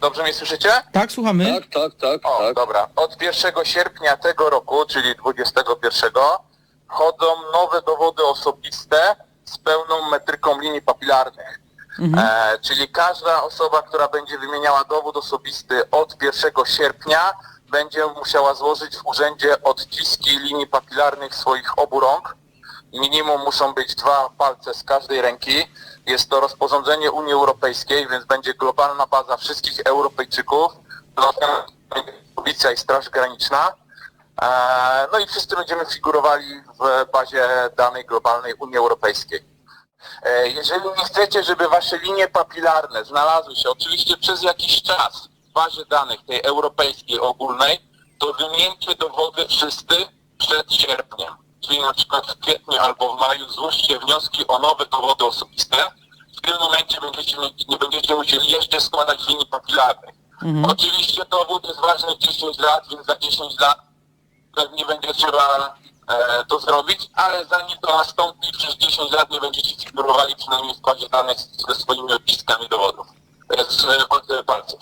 Dobrze mnie słyszycie? Tak, słuchamy? Tak, tak, tak, O, tak. dobra. Od 1 sierpnia tego roku, czyli 21, wchodzą nowe dowody osobiste z pełną metryką linii papilarnych. Mhm. E, czyli każda osoba, która będzie wymieniała dowód osobisty od 1 sierpnia, będzie musiała złożyć w urzędzie odciski linii papilarnych swoich obu rąk. Minimum muszą być dwa palce z każdej ręki. Jest to rozporządzenie Unii Europejskiej, więc będzie globalna baza wszystkich Europejczyków. Policja i Straż Graniczna. E, No i wszyscy będziemy figurowali w bazie danej globalnej Unii Europejskiej. E, Jeżeli nie chcecie, żeby wasze linie papilarne znalazły się oczywiście przez jakiś czas w bazie danych tej europejskiej ogólnej, to wymieńcie dowody wszyscy przed sierpniem. Czyli na przykład w kwietniu albo w maju złóżcie wnioski o nowe dowody osobiste. W tym momencie będziecie, nie będziecie musieli jeszcze składać linii papilarnych. Mhm. Oczywiście dowód jest ważny 10 lat, więc za 10 lat pewnie będzie trzeba e, to zrobić, ale zanim to nastąpi, przez 10 lat nie będziecie figurowali przynajmniej w bazie danych ze swoimi odciskami dowodów, e, z, z palców.